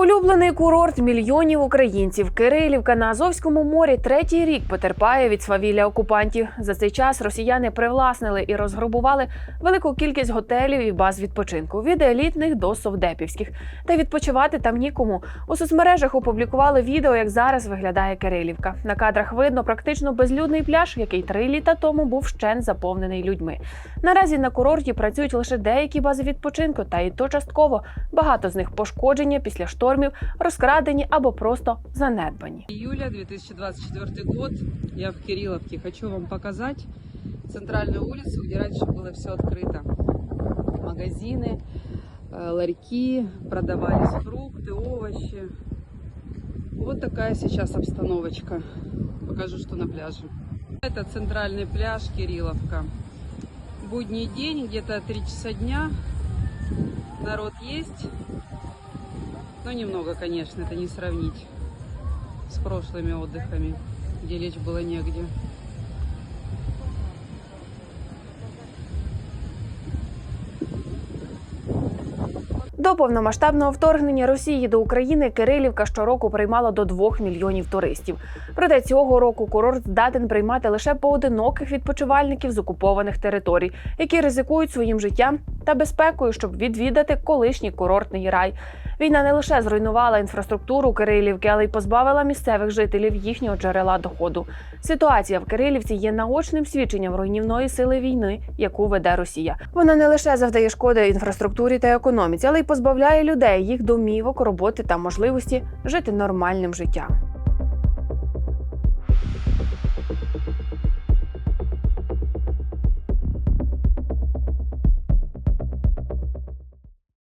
Улюблений курорт мільйонів українців. Кирилівка на Азовському морі третій рік потерпає від свавілля окупантів. За цей час росіяни привласнили і розграбували велику кількість готелів і баз відпочинку від елітних до совдепівських. Та відпочивати там нікому. У соцмережах опублікували відео, як зараз виглядає Кирилівка. На кадрах видно практично безлюдний пляж, який три літа тому був щен заповнений людьми. Наразі на курорті працюють лише деякі бази відпочинку, та і то частково. Багато з них пошкодження після штормів, розкрадені або просто занедбані. Июля 2024 год. Я в Кирилловке. Хочу вам показать центральную улицу, где раньше было все открыто. Магазины, э, ларьки, продавались фрукты, овощи. Вот такая сейчас обстановочка. Покажу, что на пляже. Это центральный пляж Кирилловка. Будний день, где-то 3 часа дня. Народ есть. Но немного, конечно, это не сравнить с прошлыми отдыхами, где лечь было негде. До повномасштабного вторгнення Росії до України Кирилівка щороку приймала до 2 мільйонів туристів. Проте цього року курорт здатен приймати лише поодиноких відпочивальників з окупованих територій, які ризикують своїм життям та безпекою, щоб відвідати колишній курортний рай. Війна не лише зруйнувала інфраструктуру Кирилівки, але й позбавила місцевих жителів їхнього джерела доходу. Ситуація в Кирилівці є наочним свідченням руйнівної сили війни, яку веде Росія. Вона не лише завдає шкоди інфраструктурі та економіці, але й позбавляє людей їх домівок, роботи та можливості жити нормальним життям.